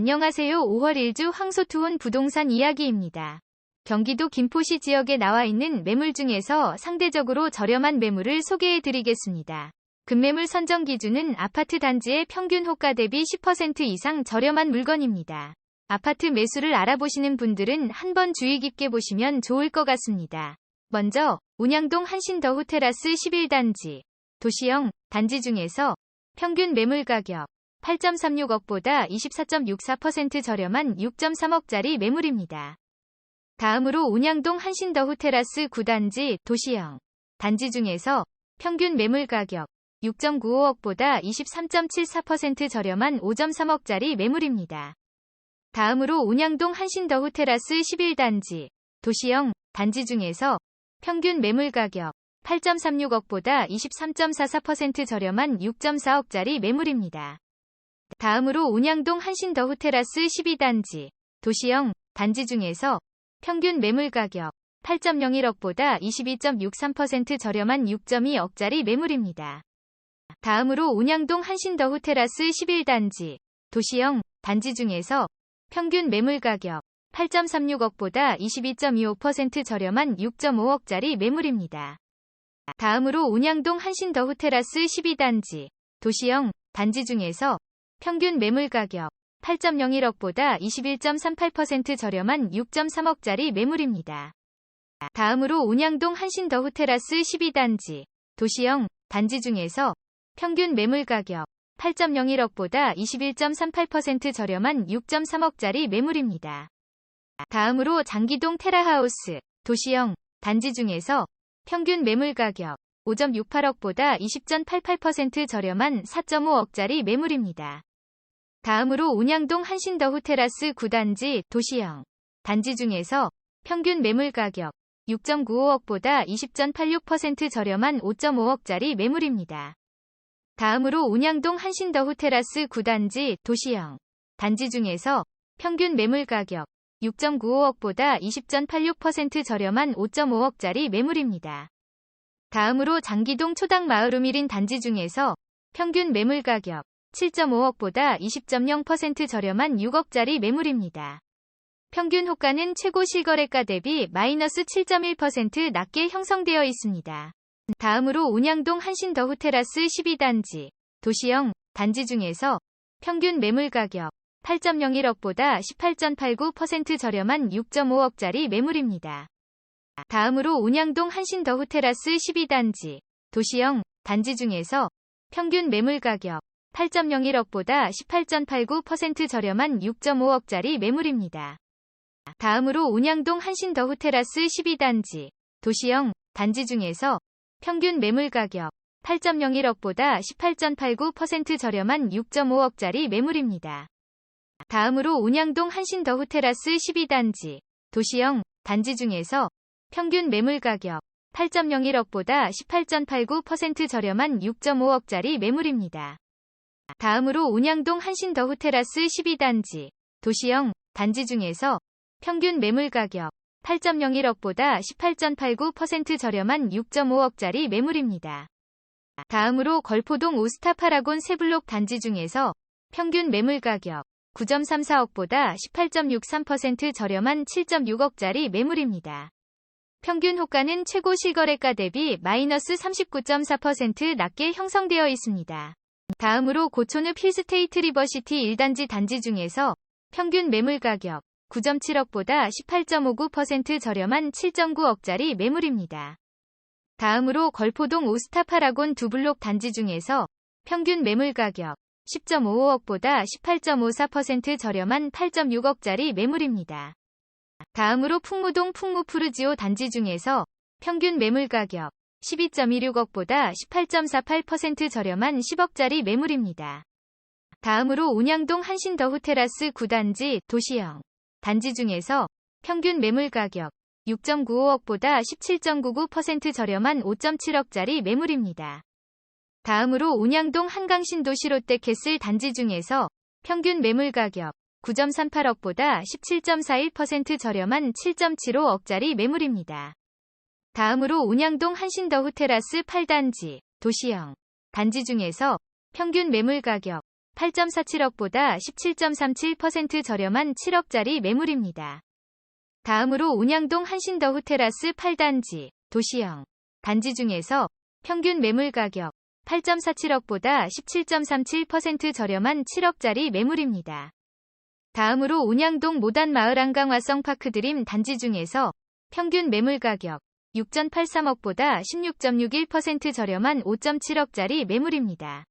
안녕하세요. 5월 1주 황소투혼 부동산 이야기입니다. 경기도 김포시 지역에 나와 있는 매물 중에서 상대적으로 저렴한 매물을 소개해 드리겠습니다. 급매물 선정 기준은 아파트 단지의 평균 호가 대비 10% 이상 저렴한 물건입니다. 아파트 매수를 알아보시는 분들은 한번 주의 깊게 보시면 좋을 것 같습니다. 먼저 운양동 한신더후 테라스 11단지 도시형 단지 중에서 평균 매물 가격 8.36억보다 24.64% 저렴한 6.3억짜리 매물입니다. 다음으로 운양동 한신더후 테라스 9단지 도시형 단지 중에서 평균 매물 가격 6.95억보다 23.74% 저렴한 5.3억짜리 매물입니다. 다음으로 운양동 한신더후 테라스 11단지 도시형 단지 중에서 평균 매물 가격 8.36억보다 23.44% 저렴한 6.4억짜리 매물입니다. 다음으로 운양동 한신더후 테라스 12단지 도시형 단지 중에서 평균 매물 가격 8.01억보다 22.63% 저렴한 6.2억짜리 매물입니다. 다음으로 운양동 한신더후 테라스 11단지 도시형 단지 중에서 평균 매물 가격 8.36억보다 22.25% 저렴한 6.5억짜리 매물입니다. 다음으로 운양동 한신더후 테라스 12단지 도시형 단지 중에서 평균 매물 가격 8.01억보다 21.38% 저렴한 6.3억짜리 매물입니다. 다음으로 운양동 한신더후 테라스 12단지 도시형 단지 중에서 평균 매물 가격 8.01억보다 21.38% 저렴한 6.3억짜리 매물입니다. 다음으로 장기동 테라하우스 도시형 단지 중에서 평균 매물 가격 5.68억보다 20.88% 저렴한 4.5억짜리 매물입니다. 다음으로 운양동 한신더후 테라스 9단지 도시형 단지 중에서 평균 매물 가격 6.95억보다 20.86% 저렴한 5.5억짜리 매물입니다. 다음으로 운양동 한신더후 테라스 9단지 도시형 단지 중에서 평균 매물 가격 6.95억보다 20.86% 저렴한 5.5억짜리 매물입니다. 다음으로 장기동 초당 마을우미린 단지 중에서 평균 매물 가격 7.5억보다 20.0% 저렴한 6억짜리 매물입니다. 평균 호가는 최고 실거래가 대비 마이너스 7.1% 낮게 형성되어 있습니다. 다음으로 운양동 한신더후 테라스 12단지 도시형 단지 중에서 평균 매물 가격 8.01억보다 18.89% 저렴한 6.5억짜리 매물입니다. 다음으로 운양동 한신더후 테라스 12단지 도시형 단지 중에서 평균 매물 가격 8.01억보다 18.89% 저렴한 6.5억짜리 매물입니다. 다음으로 운양동 한신더후 테라스 12단지 도시형 단지 중에서 평균 매물 가격 8.01억보다 18.89% 저렴한 6.5억짜리 매물입니다. 다음으로 운양동 한신더후 테라스 12단지 도시형 단지 중에서 평균 매물 가격 8.01억보다 18.89% 저렴한 6.5억짜리 매물입니다. 다음으로 운양동 한신더후 테라스 12단지 도시형 단지 중에서 평균 매물 가격 8.01억보다 18.89% 저렴한 6.5억짜리 매물입니다. 다음으로 걸포동 오스타 파라곤 세블록 단지 중에서 평균 매물 가격 9.34억보다 18.63% 저렴한 7.6억짜리 매물입니다. 평균 호가는 최고 실거래가 대비 마이너스 39.4% 낮게 형성되어 있습니다. 다음으로 고촌읍 힐스테이트 리버시티 1단지 단지 중에서 평균 매물 가격 9.7억보다 18.59% 저렴한 7.9억짜리 매물입니다. 다음으로 걸포동 오스타파라곤 두 블록 단지 중에서 평균 매물 가격 10.55억보다 18.54% 저렴한 8.6억짜리 매물입니다. 다음으로 풍무동 풍무푸르지오 단지 중에서 평균 매물 가격 12.26억보다 18.48% 저렴한 10억짜리 매물입니다. 다음으로 운양동 한신더후 테라스 9단지 도시형 단지 중에서 평균 매물 가격 6.95억보다 17.99% 저렴한 5.7억짜리 매물입니다. 다음으로 운양동 한강신도시 롯데 캐슬 단지 중에서 평균 매물 가격 9.38억보다 17.41% 저렴한 7.75억짜리 매물입니다. 다음으로 운양동 한신더후 테라스 8단지 도시형 단지 중에서 평균 매물 가격 8.47억보다 17.37% 저렴한 7억짜리 매물입니다. 다음으로 운양동 한신더후 테라스 8단지, 도시형. 단지 중에서 평균 매물 가격 8.47억보다 17.37% 저렴한 7억짜리 매물입니다. 다음으로 운양동 모단 마을 한강화성 파크드림 단지 중에서 평균 매물 가격 6.83억보다 16.61% 저렴한 5.7억짜리 매물입니다.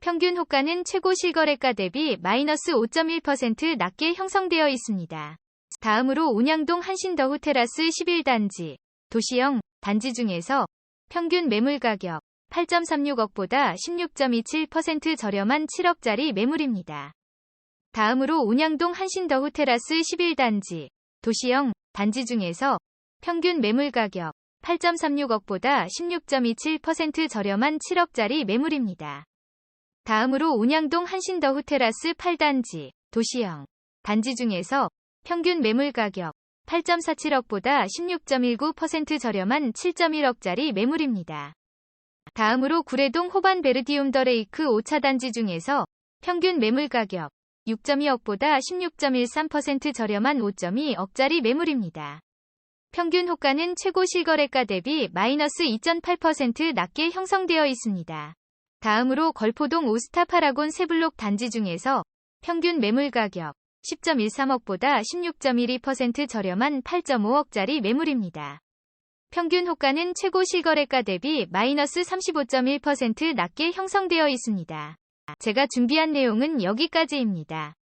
평균 호가는 최고 실거래가 대비 마이너스 5.1% 낮게 형성되어 있습니다. 다음으로 운양동 한신더후 테라스 11단지, 도시형, 단지 중에서 평균 매물 가격 8.36억보다 16.27% 저렴한 7억짜리 매물입니다. 다음으로 운양동 한신더후 테라스 11단지, 도시형, 단지 중에서 평균 매물 가격 8.36억보다 16.27% 저렴한 7억짜리 매물입니다. 다음으로 운양동 한신더후 테라스 8단지, 도시형, 단지 중에서 평균 매물 가격 8.47억보다 16.19% 저렴한 7.1억짜리 매물입니다. 다음으로 구례동 호반 베르디움 더레이크 5차 단지 중에서 평균 매물 가격 6.2억보다 16.13% 저렴한 5.2억짜리 매물입니다. 평균 호가는 최고 실거래가 대비 마이너스 2.8% 낮게 형성되어 있습니다. 다음으로 걸포동 오스타 파라곤 세블록 단지 중에서 평균 매물 가격 10.13억보다 16.12% 저렴한 8.5억짜리 매물입니다. 평균 호가는 최고 실거래가 대비 마이너스 35.1% 낮게 형성되어 있습니다. 제가 준비한 내용은 여기까지입니다.